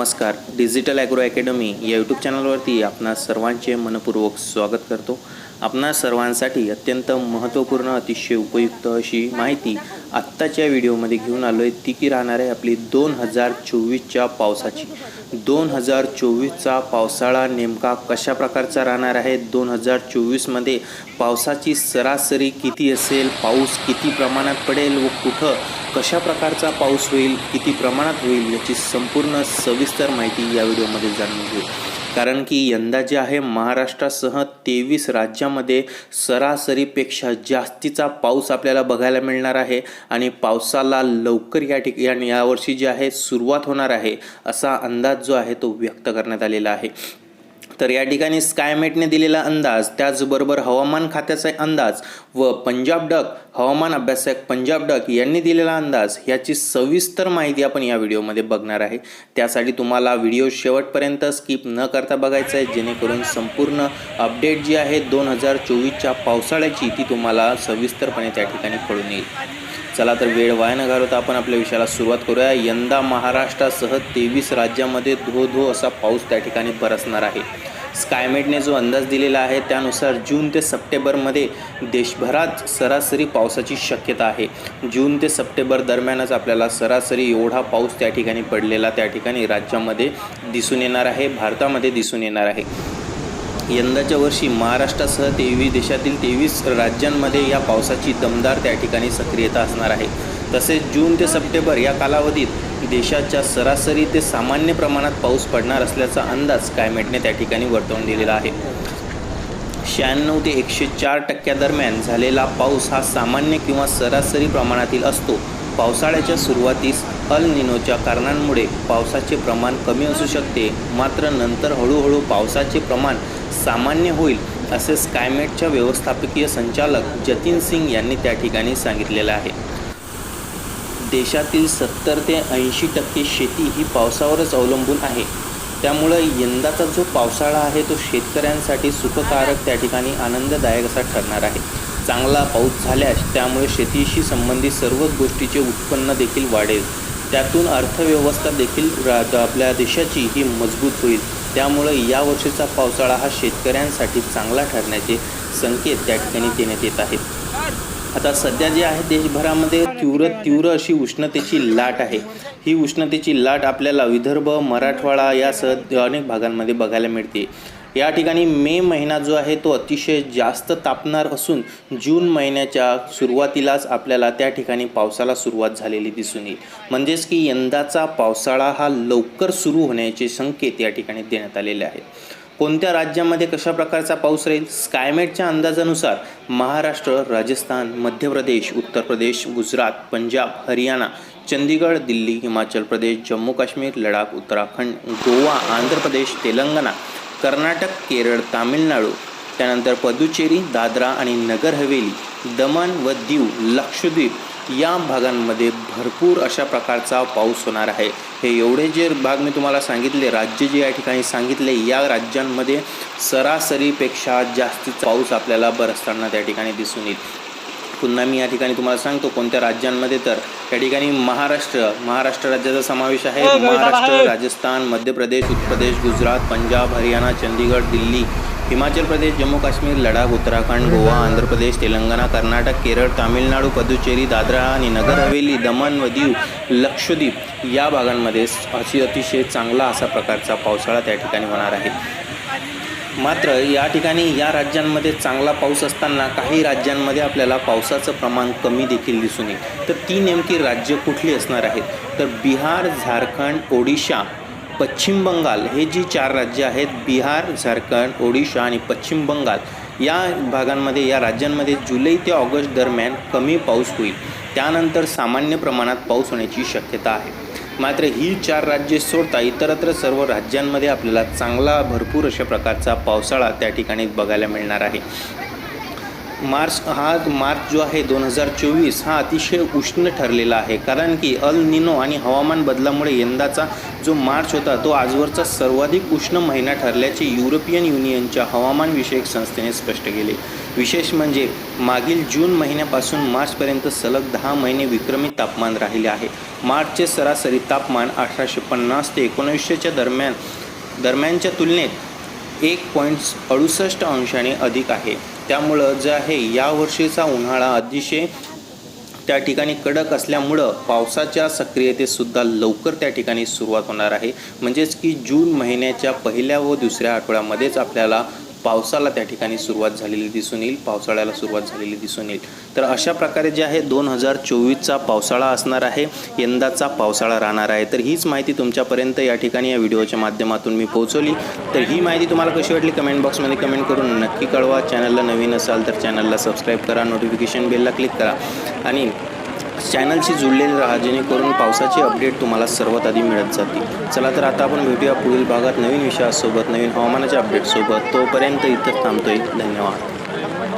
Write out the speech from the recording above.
नमस्कार. Digital agro academy या YouTube चॅनलवरती आपणा सर्वांचे मनपूर्वक स्वागत करतो. आपणा सर्वांसाठी अत्यंत महत्त्वपूर्ण अतिशय उपयुक्त अशी माहिती आत्ताच्या व्हिडिओमध्ये घेऊन आलो आहे ती की राहणार आहे आपली दोन हजार चोवीसच्या पावसाची. दोन हजार चोवीसचा पावसाळा नेमका कशा प्रकारचा राहणार आहे? दोन हजार चोवीसमध्ये पावसाची सरासरी किती असेल? पाऊस किती प्रमाणात पडेल? व कुठं कशा प्रकारचा पाऊस होईल किती प्रमाणात होईल याची संपूर्ण सविस्तर माहिती या व्हिडिओमध्ये जाणून घेऊ. कारण की यंदा जे आहे महाराष्ट्रासह तेवीस राज्यामध्ये सरासरीपेक्षा जास्तीचा पाऊस आपल्याला बघायला मिळणार आहे आणि पावसाला लवकर या ठिकाणी यावर्षी जे आहे सुरुवात होणार आहे असा अंदाज जो आहे तो व्यक्त करण्यात आलेला आहे. तर या ठिकाणी स्कायमेटने दिलेला अंदाज त्याचबरोबर हवामान खात्याचा अंदाज व पंजाब डक हवामान अभ्यासक पंजाब डक यांनी दिलेला अंदाज याची सविस्तर माहिती आपण या व्हिडिओमध्ये बघणार आहे. त्यासाठी तुम्हाला व्हिडिओ शेवटपर्यंत स्किप न करता बघायचा आहे जेणेकरून संपूर्ण अपडेट जी आहे दोन हजार चोवीसच्या पावसाळ्याची ती तुम्हाला सविस्तरपणे त्या ठिकाणी कळून येईल. चला तर वेळ वाया न घालवता आपण आपल्या विषयाला सुरुवात करूया. यंदा महाराष्ट्रासह तेवीस राज्यामध्ये धो धो असा पाऊस त्या ठिकाणी बरसणार आहे. स्कायमेटने जो अंदाज दिलेला आहे त्यानुसार जून ते सप्टेंबरमध्ये देशभरात सरासरी पावसाची शक्यता आहे. जून ते सप्टेंबर दरम्यानच आपल्याला सरासरी एवढा पाऊस त्या ठिकाणी पडलेला त्या ठिकाणी राज्यामध्ये दिसून येणार आहे भारतामध्ये दिसून येणार आहे. यंदाच्या वर्षी महाराष्ट्रासह तेवीस देशातील तेवीस राज्यांमध्ये या पावसाची दमदार त्या ठिकाणी सक्रियता असणार आहे. तसेच जून ते सप्टेंबर या कालावधीत देशाच्या सरासरी ते सामान्य प्रमाणात पाऊस पडणार असल्याचा अंदाज क्लायमेटने त्या ठिकाणी वर्तवून दिलेला आहे. शहाण्णव ते एकशे चार टक्क्यादरम्यान झालेला पाऊस हा सामान्य किंवा सरासरी प्रमाणातील असतो. पावसाळ्याच्या सुरुवातीस अल निनोच्या कारणांमुळे पावसाचे प्रमाण कमी असू शकते. मात्र नंतर हळूहळू पावसाचे प्रमाण सामान्य होईल असे स्कायमेटच्या व्यवस्थापकीय संचालक जतीन सिंग यांनी त्या ठिकाणी सांगितलेलं आहे. देशातील सत्तर ते ऐंशी टक्के शेती ही पावसावरच अवलंबून आहे. त्यामुळं यंदाचा जो पावसाळा आहे तो शेतकऱ्यांसाठी सुखकारक त्या ठिकाणी आनंददायक असा ठरणार आहे. चांगला पाऊस झाल्यास त्यामुळे शेतीशी संबंधित सर्वच गोष्टीचे उत्पन्न देखील वाढेल. त्यातून अर्थव्यवस्था देखील रा आपल्या देशाची ही मजबूत होईल. त्यामुळं या वर्षीचा पावसाळा हा शेतकऱ्यांसाठी चांगला ठरण्याचे संकेत त्या ठिकाणी देण्यात येत आहेत. आता सध्या जे आहे देशभरामध्ये तीव्र तीव्र अशी उष्णतेची लाट आहे. ही उष्णतेची लाट आपल्याला विदर्भ मराठवाडा यासह अनेक भागांमध्ये बघायला मिळते. या ठिकाणी मे महिना जो आहे तो अतिशय जास्त तापणार असून जून महिन्याच्या सुरुवातीलाच आपल्याला त्या ठिकाणी पावसाला सुरुवात झालेली दिसून येईल. म्हणजेच की यंदाचा पावसाळा हा लवकर सुरू होण्याचे संकेत या ठिकाणी देण्यात आलेले आहेत. कोणत्या राज्यामध्ये कशा प्रकारचा पाऊस राहील? स्कायमेटच्या अंदाजानुसार महाराष्ट्र राजस्थान मध्य प्रदेश उत्तर प्रदेश गुजरात पंजाब हरियाणा चंदीगड दिल्ली हिमाचल प्रदेश जम्मू काश्मीर लडाख उत्तराखंड गोवा आंध्र प्रदेश तेलंगणा कर्नाटक केरळ तामिळनाडू त्यानंतर पदुचेरी दादरा आणि नगर हवेली. दमण व दीव लक्षद्वीप या भागांमध्ये भरपूर अशा प्रकारचा पाऊस होणार आहे. हे एवढे जे भाग मी तुम्हाला सांगितले राज्य जे या ठिकाणी सांगितले या राज्यांमध्ये सरासरीपेक्षा जास्तीचा पाऊस आपल्याला बरसताना त्या ठिकाणी दिसून येईल. पुन्हा मी या ठिकाणी तुम्हाला सांगतो कोणत्या राज्यांमध्ये तर या ठिकाणी महाराष्ट्र महाराष्ट्र राज्याचा समावेश आहे. महाराष्ट्र राजस्थान मध्य प्रदेश उत्तर प्रदेश गुजरात पंजाब हरियाणा चंदीगड दिल्ली हिमाचल प्रदेश जम्मू काश्मीर लडाख उत्तराखंड गोवा आंध्र प्रदेश तेलंगणा कर्नाटक केरळ तामिळनाडू पदुचेरी दादरा आणि नगर हवेली दमण व दीव लक्षद्वीप या भागांमध्ये अशी अतिशय चांगला असा प्रकारचा पावसाळा त्या ठिकाणी होणार आहे. मात्र या ठिकाणी या राज्यांमध्ये चांगला पाऊस असताना काही राज्यांमध्ये आपल्याला पावसाचं प्रमाण कमी देखील दिसून येईल. तर ती नेमकी राज्य कुठली असणार आहेत? तर बिहार झारखंड ओडिशा पश्चिम बंगाल हे जी चार राज्य आहेत बिहार झारखंड ओडिशा आणि पश्चिम बंगाल या भागांमध्ये या राज्यांमध्ये जुलै ते ऑगस्ट दरम्यान कमी पाऊस होईल. त्यानंतर सामान्य प्रमाणात पाऊस होण्याची शक्यता आहे. मात्र ही चार राज्ये सोडता इतरत्र सर्व राज्यांमध्ये आपल्याला चांगला भरपूर अशा प्रकारचा पावसाळा त्या ठिकाणी बघायला मिळणार आहे. मार्च हा मार्च जो आहे दोन हजार चोवीस हा अतिशय उष्ण ठरलेला आहे. कारण की अल निनो आणि हवामान बदलामुळे यंदाचा जो मार्च होता तो आजवरचा सर्वाधिक उष्ण महिना ठरल्याचे युरोपियन युनियनच्या हवामानविषयक संस्थेने स्पष्ट केले. विशेष म्हणजे मागील जून महिन्यापासून मार्चपर्यंत सलग दहा महिने विक्रमी तापमान राहिले आहे. मार्चचे सरासरी तापमान अठराशे पन्नास ते एकोणीसशेच्या दरम्यान दरम्यानच्या तुलनेत एक पॉईंट अडुसष्ट अंशाने अधिक आहे. त्यामुळं जे आहे यावर्षीचा उन्हाळा अतिशय त्या ठिकाणी कडक असल्यामुळं पावसाच्या सक्रियतेसुद्धा लवकर त्या ठिकाणी सुरुवात होणार आहे. म्हणजेच की जून महिन्याच्या पहिल्या व दुसऱ्या आठवड्यामध्येच आपल्याला पावसाला त्या ठिकाणी सुरुवात झालेली दिसून येईल पावसाळ्याला सुरुवात झालेली दिसून येईल. तर अशा प्रकारे जे आहे दोन हजार चोवीसचा पावसाळा असणार आहे यंदाचा पावसाळा राहणार आहे. तर हीच माहिती तुमच्यापर्यंत या ठिकाणी या व्हिडिओच्या माध्यमातून मी पोहोचवली. तर ही माहिती तुम्हाला कशी वाटली कमेंट बॉक्समध्ये कमेंट करून नक्की कळवा. चॅनलला नवीन असाल तर चॅनलला सबस्क्राईब करा नोटिफिकेशन बेलला क्लिक करा. आणि चॅनलशी जुळलेले राहा जेणेकरून पावसाची अपडेट तुम्हाला सर्वात आधी मिळत जातील. चला तर आता आपण भेटूया पुढील भागात नवीन विषयासोबत नवीन हवामानाच्या अपडेटसोबत तोपर्यंत इतर थांबतोय. धन्यवाद.